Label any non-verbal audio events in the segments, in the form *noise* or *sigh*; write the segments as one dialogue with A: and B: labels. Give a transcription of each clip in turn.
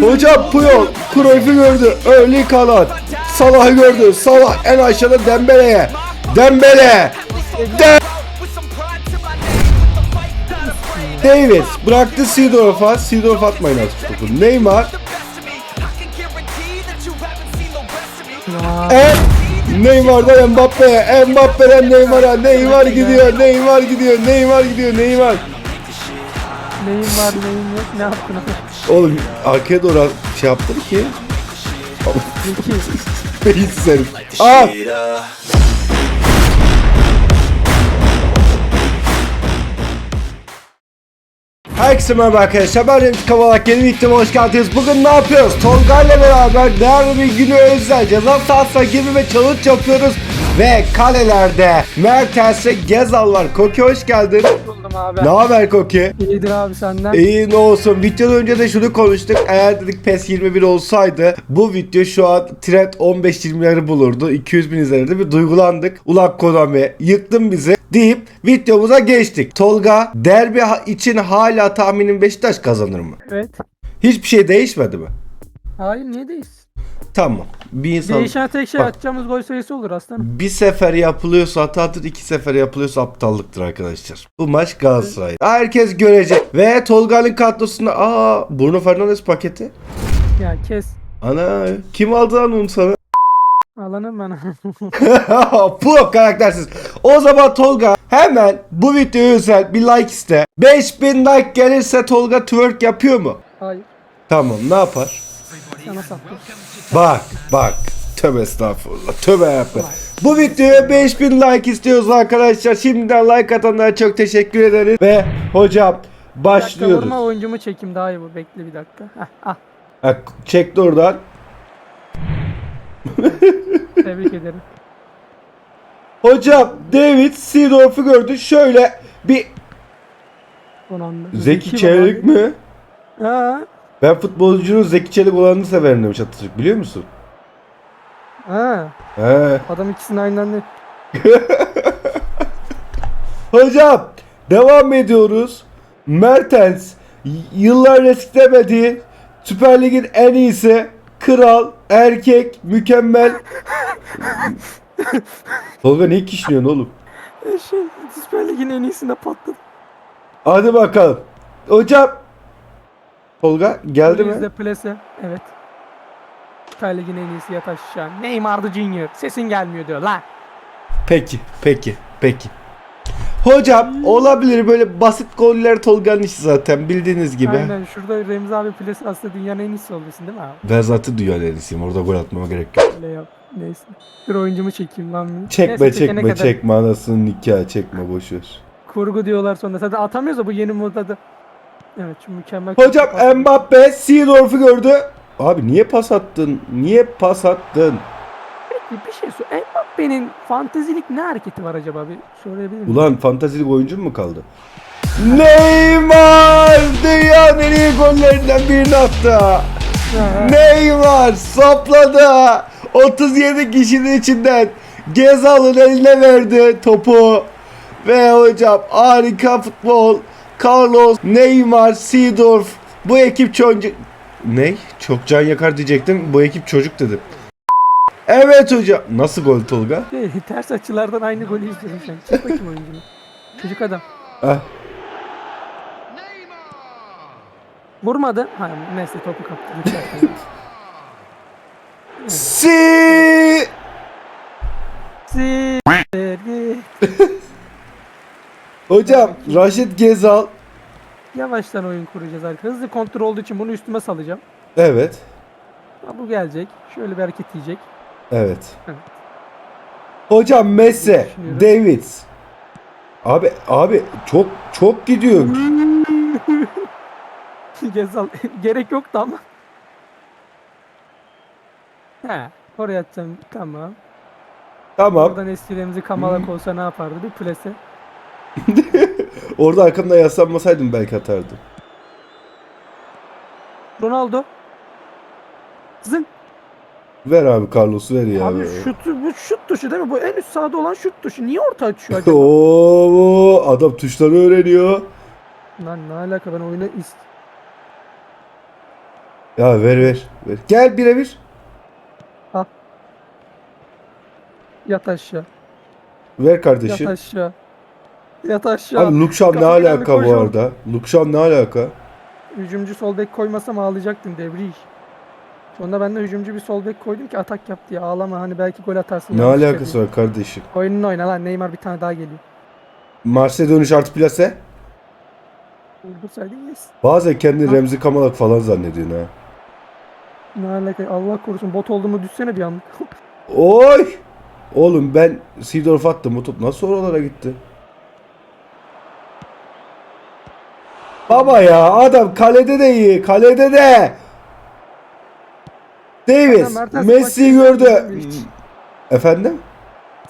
A: Hocam Puyol Cruyff'u gördü. Erling Haaland. Salah'ı gördü. Salah en aşağıda Dembele'ye. Dembele. De David bıraktı Seedorf'a. Seedorf atmayın artık topu. Neymar.
B: Ya,
A: E Neymar'dan Mbappe'ye. Mbappe'den Neymar'a. Neymar gidiyor. Neymar gidiyor. Neymar gidiyor. Neymar.
B: neyim yok ne yaptın?
A: Oğlum arkaya doğru şey yaptım ki. Hiç serim. Aa! Herkese merhaba arkadaşlar. Ben Remzi Kavalak. Yeni videoma hoş geldiniz. Bugün ne yapıyoruz? Tolga ile beraber değerli bir günü özel ceza sahasına girme ve challenge yapıyoruz. Ve kalelerde Mertens'e Gezal var. Koki hoş geldin.
B: Buldum abi.
A: Ne haber Koki?
B: İyidir abi senden.
A: İyi ne olsun. Videodan önce de şunu konuştuk. Eğer dedik PES 21 olsaydı bu video şu an trend 15-20'leri bulurdu. 200 bin üzerinde bir duygulandık. Ulan Konami yıktın bizi deyip videomuza geçtik. Tolga derbi için hala tahminim Beşiktaş kazanır mı?
B: Evet.
A: Hiçbir şey değişmedi mi?
B: Hayır niye değilsin?
A: Tamam. Bir insan
B: Değişen tek şey
A: Bak.
B: atacağımız gol sayısı olur aslanım.
A: bir sefer yapılıyorsa hatadır, iki sefer yapılıyorsa aptallıktır arkadaşlar. Bu maç Galatasaray. Herkes görecek. Ve Tolga'nın kadrosunda aa Bruno Fernandes paketi.
B: Ya kes.
A: Ana kim aldı lan onu sana? *laughs*
B: Alanım ben. *laughs*
A: Bu karaktersiz. O zaman Tolga hemen bu videoya özel bir like iste. 5000 like gelirse Tolga twerk yapıyor mu?
B: Hayır.
A: Tamam ne yapar?
B: Sana sattım.
A: Bak bak. Tövbe estağfurullah. Tövbe yapma. Bu videoya 5000 like istiyoruz arkadaşlar. Şimdiden like atanlara çok teşekkür ederiz. Ve hocam
B: Bir dakika
A: başlıyoruz.
B: vurma oyuncumu çekeyim daha iyi bu. Bekle bir dakika. Heh, ah.
A: Ha, çekti oradan.
B: Tebrik ederim.
A: Hocam David Seedorf'u gördü. Şöyle bir
B: Son anda.
A: Zeki Çelik mi?
B: Ha.
A: Ben futbolcunun Zeki Çelik olanını severim demiş Atatürk biliyor musun?
B: Ha.
A: He.
B: Adam ikisini aynı anda. *laughs*
A: Hocam devam ediyoruz. Mertens yıllar esklemedi. Süper Lig'in en iyisi. Kral, erkek, mükemmel. *laughs* Tolga ne kişniyorsun oğlum?
B: E, Şey, Süper Lig'in en iyisine patladı.
A: Hadi bakalım. Hocam. Tolga geldi mi?
B: Bizde plase. Evet. Süper Lig'in en iyisi yat aşağı. Neymar'dı Junior. Sesin gelmiyor diyor lan.
A: Peki, peki, peki. Hocam olabilir böyle basit goller Tolga'nın işi zaten bildiğiniz gibi.
B: Aynen şurada Remzi abi plase aslında dünyanın en iyisi oluyorsun değil mi abi?
A: Ben zaten dünyanın en iyisiyim. Orada gol atmama gerek yok.
B: Öyle yap. Neyse. Bir oyuncumu çekeyim lan.
A: Çekme
B: Neyse, çekene
A: çekme
B: kadar
A: çekme anasının nikahı çekme boşver.
B: Kurgu diyorlar sonra. Zaten atamıyoruz da bu yeni modda da. Evet şu mükemmel.
A: Hocam Mbappe Seedorf'u gördü. Abi niye pas attın? Niye pas attın?
B: Peki bir şey sor. Mbappe'nin fantezilik ne hareketi var acaba? Bir sorabilir miyim?
A: Ulan fantazilik oyuncun mu kaldı? Neymar dünyanın en iyi gollerinden birini attı. Neymar sapladı. 37 kişinin içinden Gezal'ın eline verdi topu. Ve hocam harika futbol. Carlos, Neymar, Seedorf. Bu ekip çocuk... Ne? Çok can yakar diyecektim. Bu ekip çocuk dedim. Evet hocam. Nasıl gol Tolga?
B: Şey, ters açılardan aynı golü izliyorum şu an. Çek bakayım oyuncunu. Çocuk adam.
A: Ah.
B: Vurmadı. Ha, neyse topu kaptı.
A: Si
B: Siktir. *laughs*
A: Hocam Raşit Gezal.
B: Yavaştan oyun kuracağız arkadaşlar. Hızlı kontrol olduğu için bunu üstüme salacağım.
A: Evet.
B: Ha, bu gelecek. Şöyle bir hareket yiyecek.
A: Evet.
B: Evet.
A: Hocam Messi,
B: Düşünüyorum.
A: David. Abi abi çok çok gidiyor. *laughs*
B: Gezal. Gerek yoktu ama. He. Oraya atacağım. Tamam.
A: Tamam.
B: Oradan eskilemizi kamalak olsa ne yapardı? Bir plase. *laughs*
A: Orada arkamda yaslanmasaydım belki atardım.
B: Ronaldo. Zın.
A: Ver abi Carlos'u ver ya.
B: Abi şut, bu şut tuşu değil mi? Bu en üst sağda olan şut tuşu. Niye orta açıyor *laughs* acaba?
A: Oo, adam tuşları öğreniyor.
B: Lan ne alaka ben oyuna ist...
A: Ya ver ver. ver. Gel birebir.
B: Yat aşağı.
A: Ver
B: Yat
A: kardeşim.
B: aşağı. Yat aşağı.
A: Abi Lukşan ne
B: Kapı
A: alaka bu
B: koşun.
A: arada? Lukşan ne alaka?
B: Hücumcu sol bek koymasam ağlayacaktın devriş. Sonra ben de hücumcu bir sol bek koydum ki atak yap diye ağlama hani belki gol atarsın.
A: Ne
B: yanlış
A: alakası var kardeşim?
B: Oyununu oyna lan Neymar bir tane daha geliyor.
A: Mars'e dönüş artı plase.
B: Vurdursaydın yes.
A: Bazen kendini
B: Ha.
A: Remzi Kamalak falan zannediyorsun ha.
B: Ne alaka Allah korusun bot olduğumu düşsene bir anda. *laughs*
A: Oy! Oğlum ben Seedorf attım. O top nasıl oralara gitti? Baba ya adam kalede de iyi. Kalede de. Davis.
B: Mertens
A: Messi
B: maçı
A: gördü.
B: izlemedin mi hiç?
A: Efendim?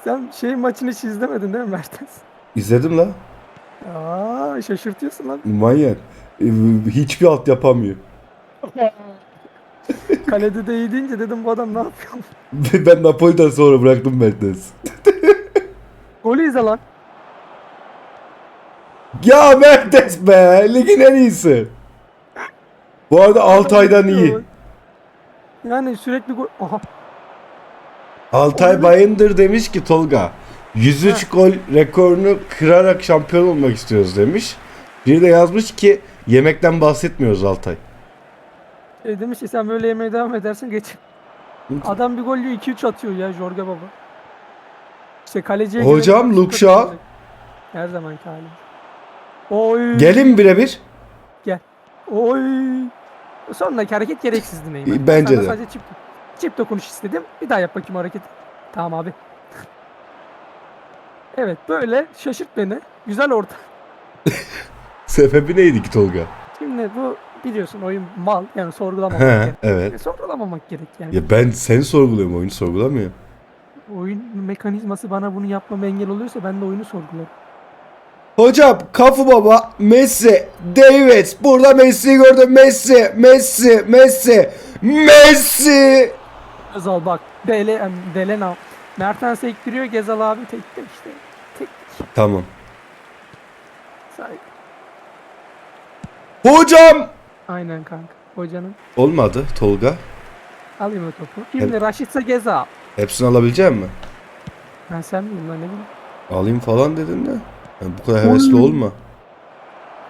B: Sen şey maçını hiç izlemedin değil mi Mertens?
A: İzledim la.
B: Aa şaşırtıyorsun lan.
A: Manyak. Ee, Hiçbir alt yapamıyor. *laughs*
B: Kalede de iyi deyince dedim bu adam ne yapıyor? *laughs*
A: ben Napoli'den sonra bıraktım Mertens.
B: Golü izle lan.
A: Ya Mertens be. Ligin en iyisi. Bu arada Altay'dan iyi.
B: Yani sürekli gol... Aha.
A: Altay Bayındır demiş ki Tolga 103 gol rekorunu kırarak şampiyon olmak istiyoruz demiş. Bir de yazmış ki yemekten bahsetmiyoruz Altay.
B: Şey demiş ki sen böyle yemeye devam edersin geç. Adam bir gol yiyor 2-3 atıyor ya Jorge Baba. İşte kaleciye
A: Hocam,
B: atacak. Her zamanki halim. Oy.
A: Gelin birebir.
B: Oy. Sonraki hareket gereksizdi Neymar.
A: Bence
B: Sana
A: de.
B: Sadece çift, çift dokunuş istedim. Bir daha yap bakayım o hareketi. Tamam abi. *laughs* evet böyle şaşırt beni. Güzel orta. *laughs*
A: Sebebi neydi ki Tolga?
B: Şimdi bu biliyorsun oyun mal yani sorgulamamak
A: He
B: gerek.
A: evet.
B: E, Sorgulamamak gerek yani.
A: Ya ben seni sorguluyorum oyunu sorgulamıyor.
B: Oyun mekanizması bana bunu yapmama engel oluyorsa ben de oyunu sorgularım.
A: Hocam Kafu Baba, Messi, Davis. Burada Messi'yi gördüm. Messi, Messi, Messi, Messi.
B: Özal bak. Dele, Delena. Mertens'e iktiriyor Gezal abi tekte işte. Tek
A: Tamam.
B: sahip.
A: Hocam.
B: Aynen kanka. Hocanın.
A: Olmadı Tolga.
B: Alayım o topu. Şimdi Raşit'se Gezal.
A: Hepsini alabilecek mi?
B: Ben sen miyim lan ne bileyim.
A: Alayım falan dedin de. Yani bu kadar hevesli
B: Oy.
A: olma.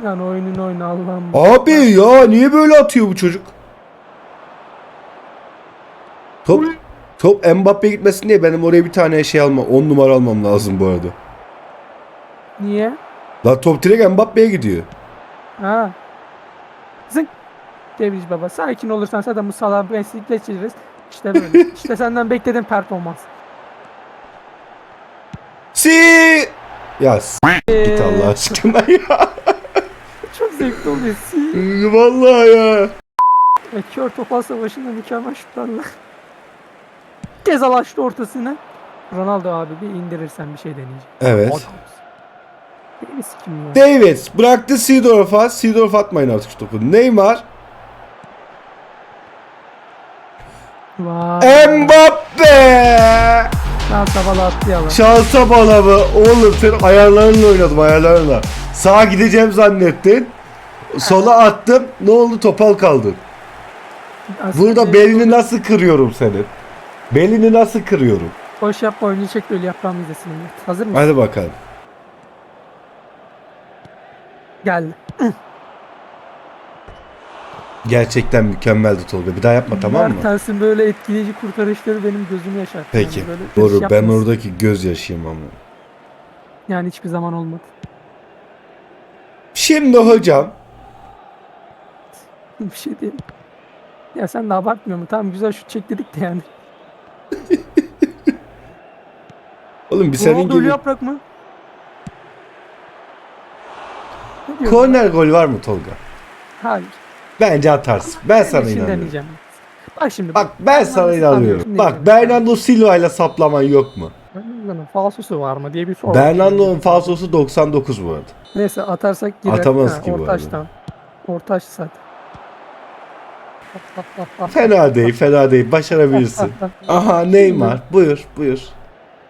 B: Yani oyunun oyunu Allah'ım.
A: Abi ya niye böyle atıyor bu çocuk? Top top Mbappe gitmesin diye benim oraya bir tane şey alma 10 numara almam lazım bu arada.
B: Niye?
A: La top direkt Mbappe'ye gidiyor.
B: Ha. Zınk. Devrici baba sakin olursan zaten bu salağı geçiririz. İşte böyle. *laughs* işte senden beklediğim performans.
A: Si Ya s- git Allah aşkına ya. *laughs*
B: Çok zevkli oluyor. Si.
A: Vallahi ya.
B: Ve kör topal savaşında mükemmel şutlarla. *laughs* Gezal açtı ortasını. Ronaldo abi bir indirirsen bir şey deneyeceğim.
A: Evet.
B: Adamsın. Beni sikim ya.
A: Davis bıraktı Seedorf'a. Seedorf atmayın artık şu topu. Neymar.
B: Vay.
A: Mbappe.
B: Şans havalı attı ya lan.
A: Şansa bala mı? Oğlum sen ayarlarınla oynadım ayarlarınla. Sağa gideceğim zannettin. Sola attım. Ne oldu? Topal kaldın.
B: Aslında
A: Burada belini nasıl kırıyorum senin? Belini nasıl kırıyorum?
B: Boş yapma oyunu çek böyle yaprağımı izlesin. millet. Hazır mısın?
A: Hadi bakalım.
B: Geldi.
A: Gerçekten mükemmeldi Tolga. Bir daha yapma tamam mı?
B: Mertens'in böyle etkileyici kurtarışları benim gözümü yaşarttı.
A: Peki.
B: Yani böyle
A: Doğru. Ben
B: yapmaz.
A: oradaki göz yaşayayım ama.
B: Yani hiçbir zaman olmadı.
A: Şimdi hocam. *laughs*
B: Bir şey değil. Ya sen de abartmıyor mu? Tamam güzel şut çek dedik de yani. *laughs*
A: Oğlum bir senin gibi
B: yaprak mı? Ne diyorsun?
A: korner gol var mı Tolga?
B: Hayır.
A: Bence atarsın. Ben sana inanıyorum.
B: Bak şimdi.
A: Bak ben sana inanıyorum. Bak Bernardo Silva ile saplaman yok mu?
B: Bernardo'nun falsosu var mı diye bir soru.
A: Bernardo'nun falsosu 99 bu arada.
B: Neyse atarsak girer.
A: Atamaz ki bu arada.
B: tamam. Ortaç zaten.
A: Fena değil, fena değil. Başarabilirsin. *laughs* Aha Neymar. Buyur, buyur.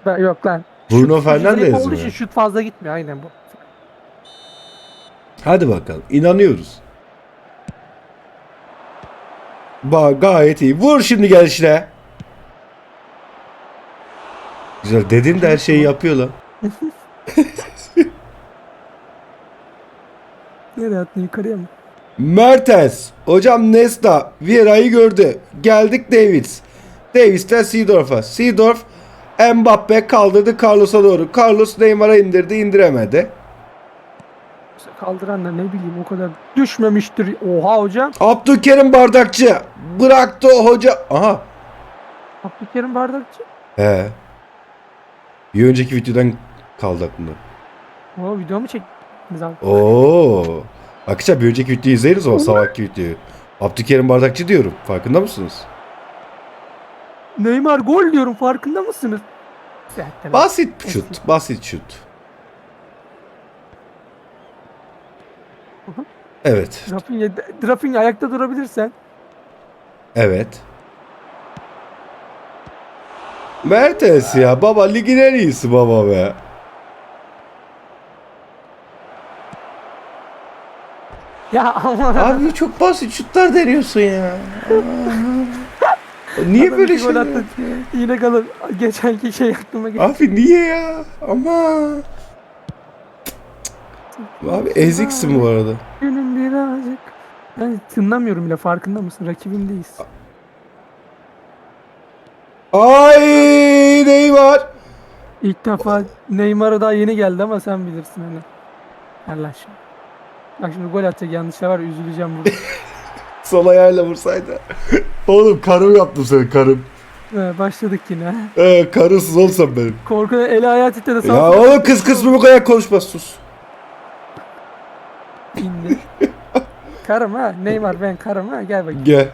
B: Ben, yok lan.
A: Bruno Fernandes
B: olduğu
A: mi?
B: şut fazla gitmiyor aynen bu.
A: Hadi bakalım. İnanıyoruz. Bak gayet iyi. Vur şimdi gel işte. Güzel. Dedim de her şeyi yapıyor lan. *laughs*
B: Nereye attın yukarıya mı?
A: Mertens. Hocam Nesta. Vieira'yı gördü. Geldik Davids. Davids'ten Seedorf'a. Seedorf Mbappe kaldırdı Carlos'a doğru. Carlos Neymar'a indirdi. indiremedi.
B: Kaldıran da ne bileyim o kadar düşmemiştir. Oha hocam.
A: Abdülkerim Bardakçı. Bıraktı hoca. Aha.
B: Abdülkerim Bardakçı.
A: He. Bir önceki videodan kaldı aklımda.
B: O video mu çektiniz abi?
A: Oo. Arkadaşlar bir önceki videoyu izleriz o sabahki videoyu. Abdülkerim Bardakçı diyorum. Farkında mısınız?
B: Neymar gol diyorum farkında mısınız? Zaten.
A: Basit şut. Basit şut.
B: Hı hı.
A: Evet.
B: Rafinha, Rafinha ayakta durabilirsen.
A: Evet. Mertens ya baba ligin en iyisi baba be.
B: Ya aman.
A: Abi çok basit şutlar deniyorsun ya. *laughs* niye
B: Adam
A: böyle şey?
B: Yine kalır. Geçenki şey aklıma geldi.
A: Abi niye ya? Ama. Abi eziksin bu arada.
B: Birazcık. Ben tınlamıyorum bile farkında mısın? Rakibimdeyiz.
A: Ay Neymar.
B: İlk defa Neymar'a daha yeni geldi ama sen bilirsin hani. Allah aşkına. Bak şimdi gol atacak yanlışlar var üzüleceğim burada. *laughs*
A: Sol ayağıyla vursaydı. Oğlum karım yaptım seni karım.
B: Ee, başladık yine.
A: Ee, karısız olsam benim.
B: Korkudan eli ayağı titredi.
A: Ya
B: sağ
A: oğlum kız kız bu kadar konuşmaz sus.
B: indi. *laughs* karım ha. Neymar ben karım ha. Gel bakayım.
A: Gel.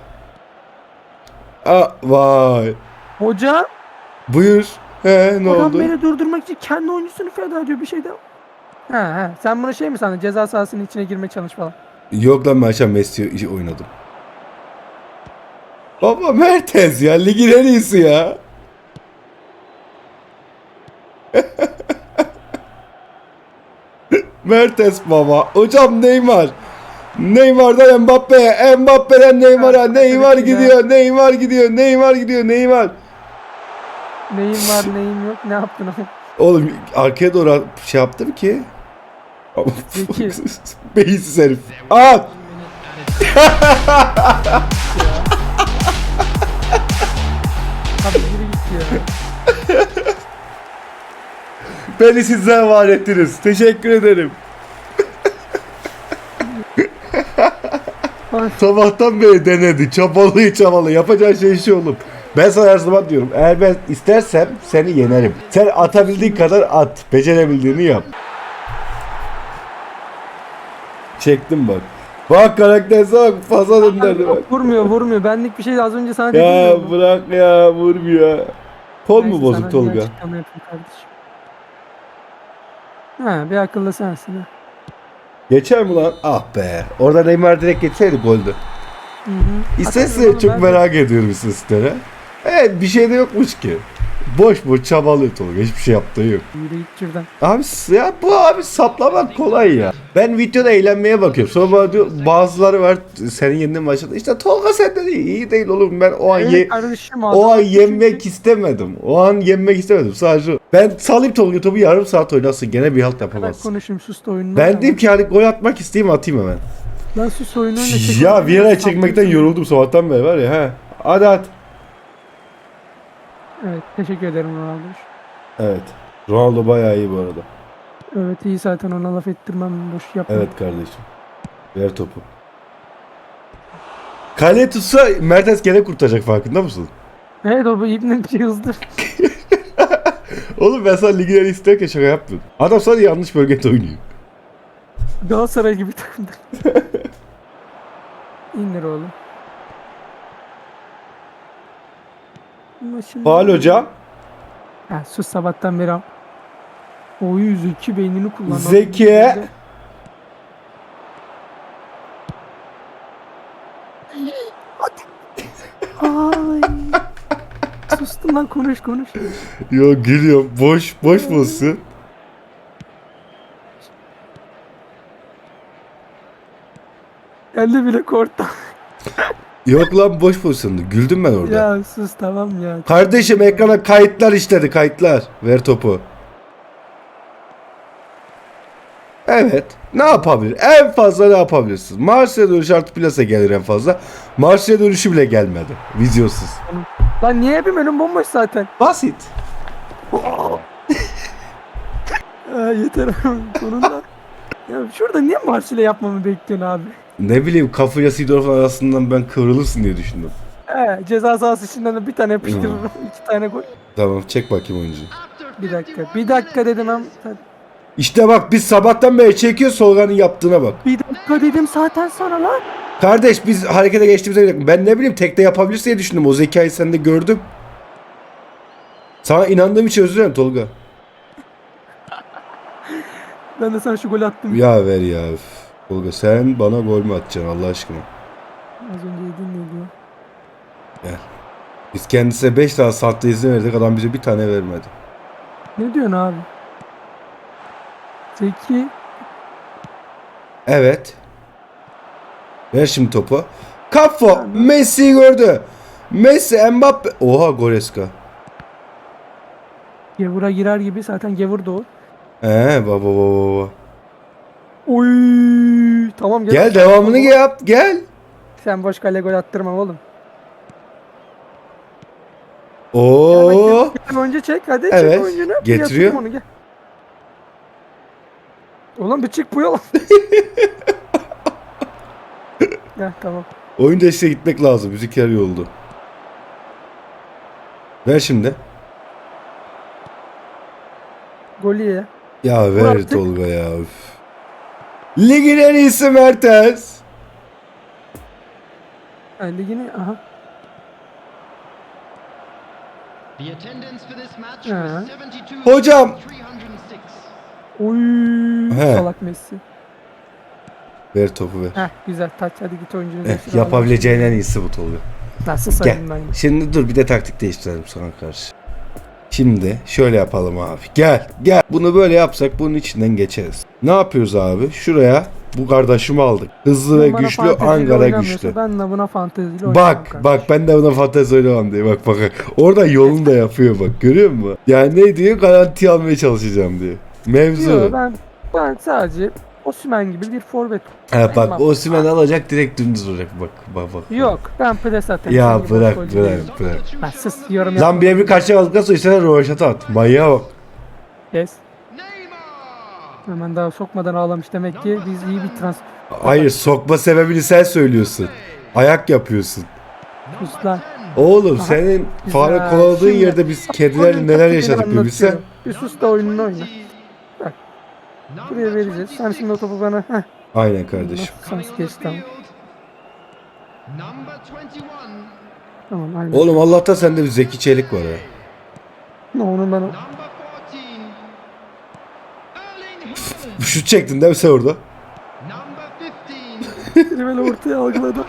A: Aa, vay.
B: Hoca
A: Buyur. He ne
B: adam
A: oldu?
B: beni durdurmak için kendi oyuncusunu feda ediyor bir şey de. Ha ha. Sen bunu şey mi sandın? Ceza sahasının içine girmeye çalış falan.
A: Yok lan ben akşam Messi oynadım. Baba Mertens ya ligin en iyisi ya. *laughs* Mertens baba. Hocam Neymar. Neymar'dan Mbappe'ye, Mbappe'den Neymar'a, Neymar gidiyor, Neymar gidiyor, Neymar gidiyor, Neymar.
B: Neyim var neyim yok ne yaptın ama.
A: Oğlum arkaya doğru şey yaptım ki.
B: Zeki. *laughs*
A: Beyinsiz herif. Aa!
B: Abi yürü git ya.
A: Beni sizden var ettiniz. Teşekkür ederim. Sabahtan beri denedi. Çabalıyı çabalı. Yapacağın şey şu oğlum. Ben sana her zaman diyorum. Eğer ben istersem seni yenerim. Sen atabildiğin kadar at. Becerebildiğini yap. Çektim bak. Bak karakterse bak fazla döndürdü bak.
B: vurmuyor vurmuyor. Benlik bir şey az önce sana dedim.
A: Ya bırak ya vurmuyor. Kol mu
B: Neyse,
A: bozuk
B: sana bir
A: Tolga?
B: açıklama yapayım kardeşim. Ha bir akıllı sensin ha.
A: Geçer mi lan? Ah be. Orada Neymar direkt geçseydi goldü.
B: Hı hı.
A: İstatistikleri çok
B: de.
A: merak ediyorum istatistiklere. Evet bir şey de yokmuş ki. Boş boş çabalıyor Tolga. Hiçbir şey yaptığı yok.
B: Yürü git şuradan.
A: Abi ya bu abi saplamak kolay ya. Ben videoda eğlenmeye bakıyorum. Sonra bana diyor bazıları var senin yeniden başladı. İşte Tolga senden iyi, iyi değil oğlum. Ben o an
B: Evet
A: ye-
B: kardeşim
A: o
B: adam
A: an yenmek istemedim. O an yenmek istemedim. Sadece. Ben salayım Tolga topu yarım saat oynasın gene bir halt
B: Ben
A: yapamaz.
B: konuşayım sus da oyununu.
A: Ben diyeyim ki hani gol atmak isteyeyim atayım hemen.
B: Lan sus oyunu oyna. çek
A: Ya. Vieira'yı çekmekten yoruldum sabahtan beri var ya he. Hadi at.
B: Evet teşekkür ederim Ronaldo.
A: Evet. Ronaldo bayağı iyi bu arada.
B: Evet iyi zaten ona laf ettirmem boş yapma.
A: Evet kardeşim. Ver topu. Kale tutsa Mertens gene kurtaracak farkında mısın?
B: Evet o bu ibnin bir hızdır. *laughs*
A: Oğlum ben sana ligin en iyisi derken şaka yapmıyorum. Adam sadece yanlış bölgede oynuyor.
B: Galatasaray gibi takımdır. *laughs* İndir oğlum. Maçın...
A: Faal hocam.
B: Ha, sus sabahtan beri. Oyu zeki beynini kullan.
A: Zeki.
B: Ay. Sustun lan konuş konuş.
A: Yo gülüyorum. Boş boş pozisyon.
B: Geldi bile korktu.
A: Yok lan boş pozisyondu. Güldüm ben orada.
B: Ya sus tamam ya.
A: Kardeşim ekrana kayıtlar işledi kayıtlar. Ver topu. Evet. Ne yapabilir? En fazla ne yapabilirsin? Marsilya dönüşü artı plasa gelir en fazla. Marsilya dönüşü bile gelmedi. Vizyonsuz.
B: Lan niye hepim önüm bomboş zaten?
A: Basit.
B: Ha, *laughs* yeter sonunda. ya şurada niye Marsilya yapmamı bekliyorsun abi?
A: Ne bileyim kafayla Sidorf arasından ben kıvrılırsın diye düşündüm.
B: He, ceza sahası içinden de bir tane yapıştırırım. *laughs* iki tane gol.
A: Tamam çek bakayım oyuncu.
B: Bir dakika. Bir dakika dedim hem.
A: İşte bak biz sabahtan beri çekiyor Solgan'ın yaptığına bak.
B: Bir dakika dedim zaten sana lan.
A: Kardeş biz harekete geçtiğimizde ben ne bileyim tekte yapabilirsin diye düşündüm. O zekayı sende gördüm. Sana inandığım için özür dilerim Tolga. *laughs*
B: Ben de sana şu golü attım.
A: Ya ver ya. üf. Tolga sen bana gol mü atacaksın Allah aşkına?
B: Az önce yedin ne diyor?
A: Biz kendisine 5 tane saatte izin verdik adam bize bir tane vermedi.
B: Ne diyorsun abi? Zeki.
A: Evet. Ver şimdi topu. Kafa Messi gördü. Messi Mbappe. Oha Goreska.
B: Gevur'a girer gibi zaten Gevur da o.
A: Ee baba baba baba.
B: Oy tamam gel.
A: Gel devamını yap gel.
B: Sen boş kale gol attırma oğlum.
A: Oo.
B: Önce çek hadi
A: Evet,
B: çek oyuncunu.
A: getiriyor.
B: Onu, gel. Oğlum bir çık bu yol. *laughs* Heh, tamam.
A: Oyun işte gitmek lazım. Müzikler yoldu. Ver şimdi.
B: Golü.
A: Ya ver. Tolga ya. Üf. Ligin en iyisi Mertens.
B: Ha, ligini aha.
C: The attendance for this match was 72.
A: Hocam.
C: 306.
B: Oy
A: He.
B: salak Messi.
A: Ver topu ver.
B: Heh güzel taç hadi git oyuncunu
A: Eh,
B: değiştir.
A: yapabileceğin en iyisi bu Tolga.
B: Nasıl sayayım ben?
A: Şimdi dur bir de taktik değiştirelim sana karşı. Şimdi şöyle yapalım abi. Gel gel. Bunu böyle yapsak bunun içinden geçeriz. Ne yapıyoruz abi? Şuraya bu kardeşimi aldık. Hızlı ve
B: Bana
A: güçlü Ankara güçlü.
B: Ben de buna fanteziyle oynamam
A: Bak bak ben de buna fantezi oynamam diye bak bak. Orada yolunu da yapıyor bak görüyor musun? Yani ne diyor garanti almaya çalışacağım diye. Mevzu.
B: Yok, ben, ben sadece Osman gibi bir forvet.
A: Ha bak
B: Tamam.
A: Osimhen alacak direkt dümdüz olacak bak bak bak.
B: Yok ben pres atayım.
A: Ya bırak bırak
B: değilim.
A: bırak.
B: Lan sus yorum yapma.
A: Lan birebir karşıya aldıktan sonra istenen rövaşata at. Manyağa bak.
C: Neymar.
B: Hemen daha sokmadan ağlamış demek ki biz iyi bir trans...
A: Hayır sokma sebebini sen söylüyorsun. Ayak yapıyorsun.
B: Sus lan.
A: Oğlum
B: Aha,
A: senin fare kovaladığın yerde biz kedilerle neler yaşadık bir bilsen.
B: Bir sus da oyununu oyna. Buraya vereceğiz. Sen şimdi o topu bana... Heh.
A: Aynen kardeşim.
B: Sans geç tamam.
C: Number 21.
B: Tamam aynen.
A: Oğlum Allah'tan sende bir Zeki Çelik var ya.
B: Onu.
C: Number 14. Erling Haaland.
A: Şut çektin değil mi sen orada?
C: Number 15. *laughs*
B: Beni böyle ortaya algıladı.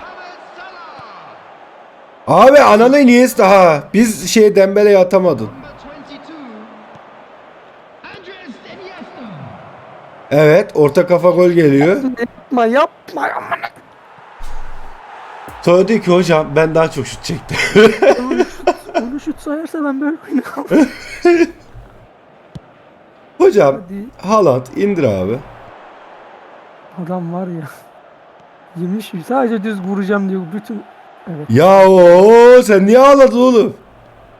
A: Abi ananı niye daha? Biz şey Dembele'ye atamadın. Evet orta kafa gol geliyor.
B: Yapma yapma yapma.
A: Sonra diyor ki hocam ben daha çok şut çektim.
B: Onu şut sayarsa ben böyle oynamam. *laughs*
A: hocam
B: Hadi.
A: Haaland indir abi.
B: Adam var ya. Yemiş sadece düz vuracağım diyor bütün. Evet.
A: Ya o sen niye ağladın oğlum?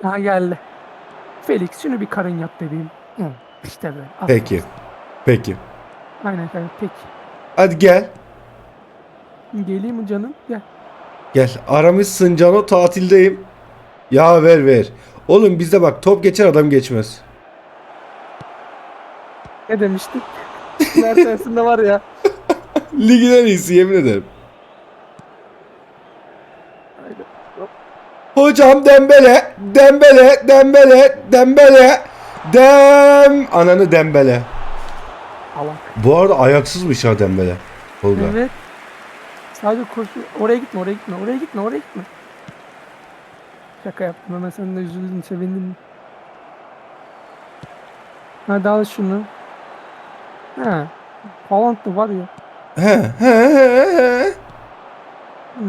B: Ha geldi. Felix şunu bir karın yap bebeğim. Hı, İşte böyle. Aferin.
A: Peki. Peki.
B: Aynen kanka peki.
A: Hadi gel.
B: Geleyim mi canım? Gel.
A: Gel. Aramışsın Cano tatildeyim. Ya ver ver. Oğlum bizde bak top geçer adam geçmez.
B: Ne demiştik? *laughs* Mertens'inde var ya. *laughs*
A: Ligin en iyisi yemin ederim.
B: Haydi.
A: Hocam Dembele, Dembele, Dembele, Dembele, Dem... Ananı Dembele.
B: Allah.
A: Bu arada ayaksızmış ha Dembele. Tolga.
B: Evet. Sadece koşu. Oraya gitme, oraya gitme, oraya gitme, oraya gitme. Şaka yaptım hemen sen de üzüldün, sevindin. Hadi al şunu. He. Haaland da var ya.
A: He, he, he, he.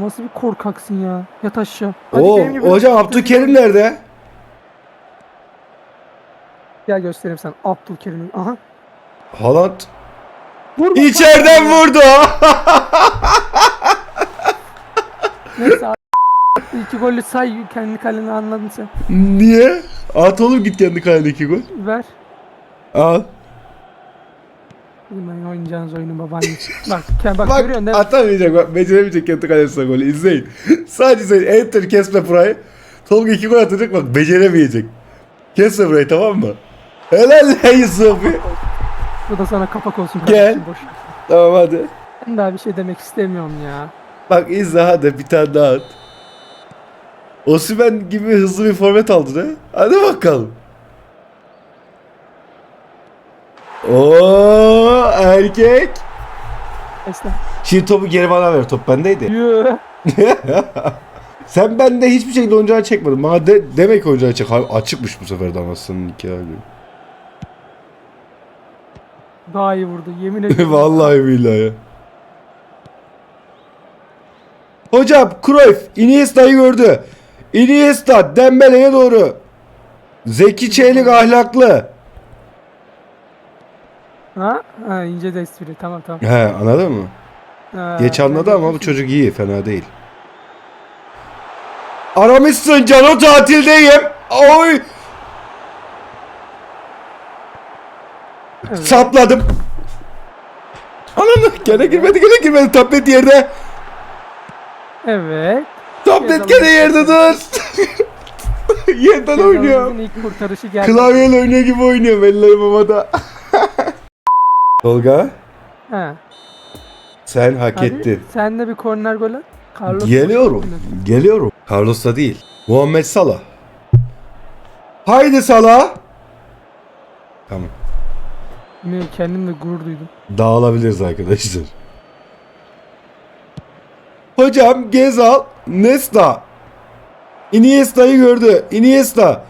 B: Nasıl bir korkaksın ya. Yat aşağı. Hadi
A: Oo,
B: benim gibi-
A: hocam Abdülkerim nerede?
B: Gel göstereyim sana. Abdülkerim'in. Aha.
A: Haaland
B: Vur
A: içeriden vurdu.
B: Neyse abi. İki golü say kendi kaleni anladın sen.
A: Niye? At oğlum git kendi kalene iki gol.
B: Ver.
A: Al.
B: Ben oynayacağınız oyunu babaannesi. Bak, ke- bak,
A: Bak
B: görüyorsun değil mi?
A: atamayacak bak beceremeyecek kendi kalesine golü izleyin. Sadece sen enter kesme burayı. Tolga iki gol atacak bak beceremeyecek. Kesme burayı tamam mı? Helal lan Yusufi.
B: Bu da sana kapak olsun.
A: Gel.
B: boş.
A: Tamam hadi.
B: Ben daha bir şey demek istemiyorum ya.
A: Bak izle hadi bir tane daha at. Osimhen gibi hızlı bir forvet aldı ha. Hadi bakalım. Oo erkek.
B: Esna.
A: Şimdi topu geri bana ver. Top bendeydi. *laughs* Sen bende hiçbir şekilde oyuncağı çekmedin. Bana de, demek oyuncağı çek. Abi açıkmış bu sefer de anasının nikahı.
B: Daha iyi vurdu. Yemin *laughs* ediyorum.
A: Vallahi billahi. Hocam Cruyff Iniesta'yı gördü. Iniesta Dembele'ye doğru. Zeki Çelik ahlaklı.
B: Ha? Ha ince de espri. Tamam tamam.
A: He anladın mı?
B: Ha,
A: Geç anladı ama bu çocuk iyi fena değil. Aramışsın Cano tatildeyim. Oy
B: Evet.
A: Sapladım. Ananı gene girmedi gene girmedi tablet yerde.
B: Evet.
A: Tablet gene yerde dur. *laughs* Yerden oynuyor.
B: İlk kurtarışı geldi.
A: Klavyeyle oynuyor gibi oynuyor ellerim havada. *laughs* Tolga
B: Ha.
A: sen hak
B: Hadi,
A: ettin.
B: Sen de bir korner gol at. Carlos
A: Geliyorum. Geliyorum. Carlos da değil. Muhammed Salah. Haydi Salah. Tamam.
B: Yine kendimle gurur duydum.
A: Dağılabiliriz arkadaşlar. Hocam Gezal, Nesta. Iniesta'yı gördü. Iniesta.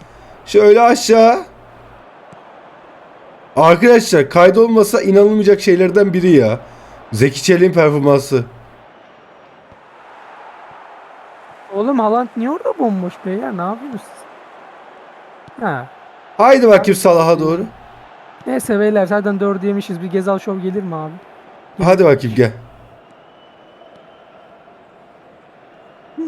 A: Şöyle aşağı. Arkadaşlar kaydolmasa inanılmayacak şeylerden biri ya. Zeki Çelik'in performansı.
B: Oğlum Haaland niye orada bomboş be ya? Ne yapıyorsunuz? Ha.
A: Haydi bakayım Salah'a doğru.
B: Neyse beyler zaten 4 yemişiz. Bir Gezal Show gelir mi abi?
A: Hadi bakayım gel. *laughs*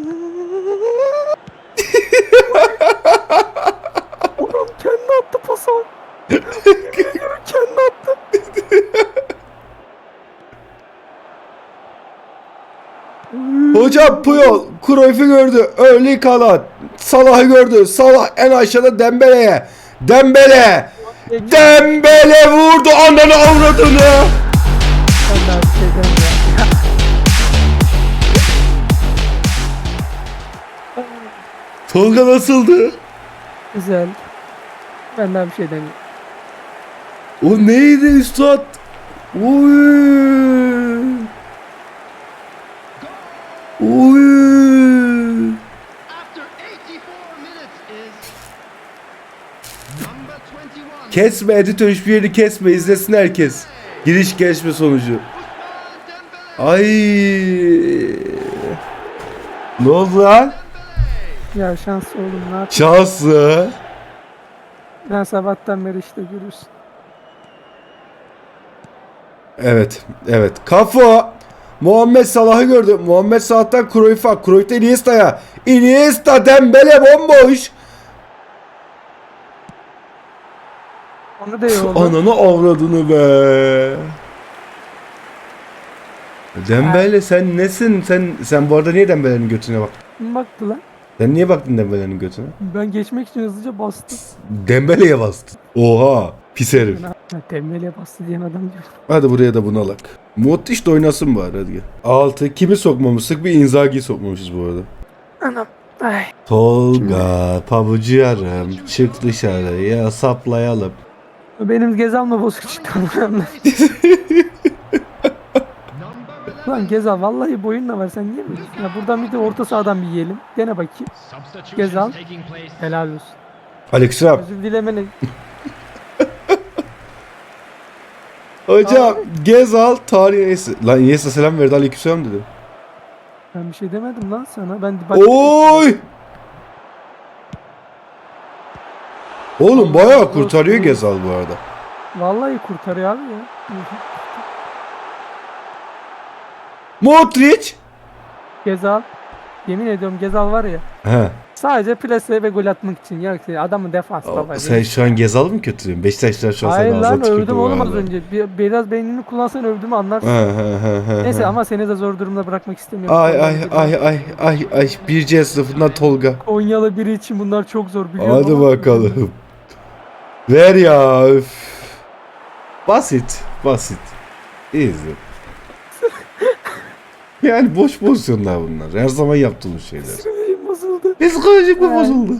B: Oğlum kendi attı pası. *laughs* kendi attı.
A: Hocam Puyol Cruyff'u gördü. Öyle kalan. Salah'ı gördü. Salah en aşağıda Dembele'ye. Dembele. Dembele vurdu ananı avradını.
B: Daha bir şey demiyorum.
A: Tolga nasıldı?
B: Güzel. Ben daha bir şey demiyorum.
A: O neydi üstad? Oy. Kesme editör hiçbir yerini kesme izlesin herkes. Giriş geçme sonucu. Ay. Ne oldu lan?
B: Ya şans oğlum ne yap?
A: Şanslı.
B: Ben sabahtan beri işte görüyorsun.
A: Evet, evet. Kafa Muhammed Salah'ı gördü. Muhammed Salah'tan Cruyff'a, Cruyff'tan Iniesta'ya. Iniesta Dembele bomboş.
B: Onu da iyi oldu.
A: Ananı avradını be. Dembele sen nesin? Sen sen bu arada niye Dembele'nin götüne bak?
B: Kim baktı lan?
A: Sen niye baktın Dembele'nin götüne?
B: Ben geçmek için hızlıca bastım.
A: Dembele'ye bastın. Oha, pis herif.
B: Ben Tembel'e bastı diyen adam diyor.
A: Hadi buraya da bunu alak. Modric de oynasın bari hadi gel. 6 kimi sokmamıştık? Bir Inzaghi'yi sokmamışız bu arada.
B: Anam. Ay.
A: Tolga, pabucu yarım, çık dışarıya saplayalım.
B: Benim Gezal mı bozuk çıktı?
C: Number *laughs* 11.
B: Lan Gezal vallahi boyun da var sen niye mi? Ya buradan bir de orta sahadan bir yiyelim. Dene bakayım. Gezal. Helal olsun.
A: Aleykümselam.
B: Özür dilemene. *laughs*
A: Hocam Gezal tarih neyse. Lan Iniesta selam verdi aleykümselam dedi.
B: Ben bir şey demedim lan sana. Ben bak
A: Oy! Oğlum bayağı kurtarıyor Gezal bu arada.
B: vallahi kurtarıyor abi ya.
A: Modric.
B: Gezal. Yemin ediyorum Gezal var ya.
A: He.
B: Sadece plase ve gol atmak için. Yoksa adamın defans baba.
A: Sen şu an Gezal mı kötülüyorsun? Beşiktaşlar şu an
B: Hayır
A: sana
B: lan övdüm oğlum az önce. Bir, biraz beynini kullansan övdüğümü anlarsın.
A: He, he, he, he,
B: Neyse ama seni de zor durumda bırakmak istemiyorum.
A: Ay ay ay ay ay ay bir C sınıfından Tolga.
B: Konyalı biri için bunlar çok zor biliyorum
A: Hadi bakalım. Ver ya. Üf. Basit, basit. Easy. *laughs* yani boş pozisyonlar bunlar. Her zaman yaptığımız şeyler.
B: Sinirlerim bozuldu.
A: Psikolojik mi bozuldu?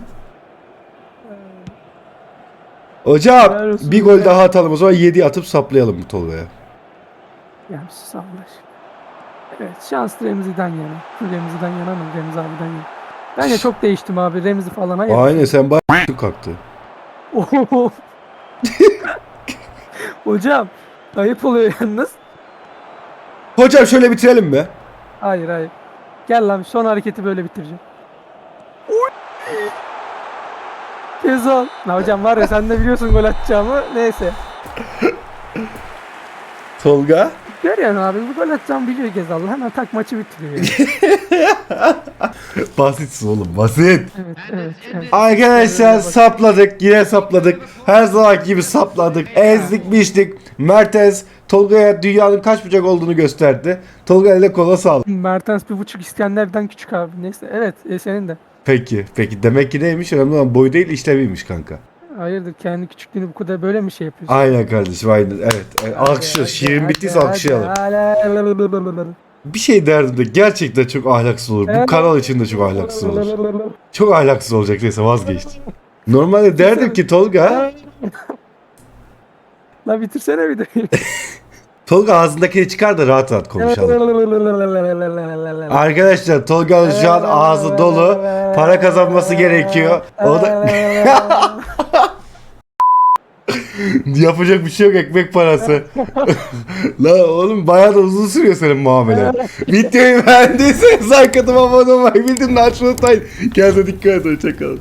A: Hocam
B: Helal olsun
A: bir gol
B: be.
A: daha atalım o zaman 7 atıp saplayalım bu Tolga'ya.
B: Yani sus Allah aşkına. Evet şans Remzi'den yana. Remzi'den yana mı? Remzi abiden yana. Ben de çok değiştim abi. Remzi falan.
A: Aynen sen bayağı *laughs* kalktı. *laughs*
B: Hocam ayıp oluyor yalnız.
A: Hocam şöyle bitirelim mi?
B: Hayır hayır. Gel lan son hareketi böyle bitireceğim. Gezal. La hocam var ya sen de biliyorsun gol atacağımı. Neyse.
A: Tolga.
B: Görüyorsun abi bu gol atacağımı biliyor Gezal. Hemen tak maçı bitiriyor. Yani. *laughs*
A: Basitsin oğlum basit.
B: Evet evet. evet.
A: Arkadaşlar sapladık yine sapladık. Her zaman gibi sapladık. Ezdik biçtik. Mertens Tolga'ya dünyanın kaç bucak olduğunu gösterdi. Tolga ile kola sağlık.
B: Mertens bir buçuk İskender'den küçük abi. Neyse evet e, senin de.
A: Peki peki demek ki neymiş önemli olan boy değil işleviymiş kanka.
B: Hayırdır kendi küçüklüğünü bu kadar böyle mi şey yapıyorsun?
A: Aynen kardeşim aynen evet. evet. Alkışlıyoruz.
B: Hadi,
A: Şirin
B: hadi,
A: bittiyse alkışlayalım. Bir şey derdim de gerçekten çok ahlaksız olur. Bu kanal için de çok ahlaksız olur. Çok ahlaksız olacak neyse vazgeçtim. Normalde derdim ki Tolga
B: La bitirsene bir de. *laughs*
A: Tolga ağzındakini çıkar da rahat rahat konuşalım. Arkadaşlar Tolga'nın şu an ağzı dolu. Para kazanması gerekiyor. O da *laughs* *laughs* yapacak bir şey yok ekmek parası. *laughs* La oğlum bayağı da uzun sürüyor senin muamele. Videoyu beğendiyseniz *laughs* like atıp abone olmayı bildirimleri açmayı unutmayın. Kendinize dikkat edin. Hoşçakalın.